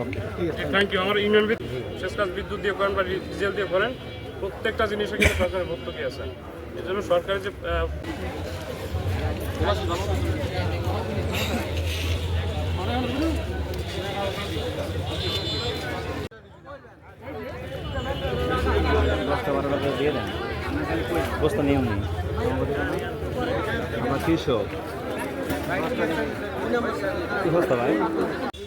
Okay thank you আমার union শেষ কাজ বিদ্যুৎ দিয়ে করেন বা ডিজেল দিয়ে করেন প্রত্যেকটা জিনিসে কিন্তু সরকারের ভর্তুকি আছে। এই জন্য সরকারের যে আহ, দশটা বারো টাকা দিয়ে দেন। বস্তা নিয়ম নেই আমরা কৃষক। কি বস্তা ভাই?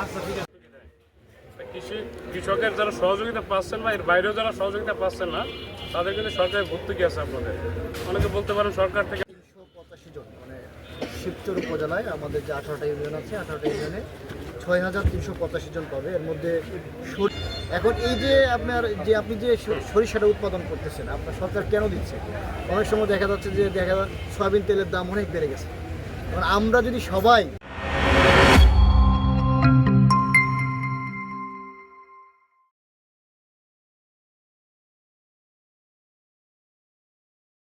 আচ্ছা ঠিক আছে। কৃষি কৃষকের যারা সহযোগিতা পাচ্ছেন বা এর বাইরেও যারা সহযোগিতা পাচ্ছেন না, তাদের কিন্তু সরকারের ভর্তুকি আছে আপনাদের। অনেকে বলতে পারেন সরকার থেকে তিনশো পঁচাশি জন মানে শিবচর উপজেলায় আমাদের যে আঠারোটা ইউনিয়ন আছে, আঠারোটা ইউনিয়নে ছয় হাজার তিনশো পঁচাশি জন পাবে। এর মধ্যে এখন এই যে আপনার যে আপনি যে সরিষাটা উৎপাদন করতেছেন, আপনার সরকার কেন দিচ্ছে? অনেক সময় দেখা যাচ্ছে যে দেখা সয়াবিন তেলের দাম অনেক বেড়ে গেছে। আমরা যদি সবাই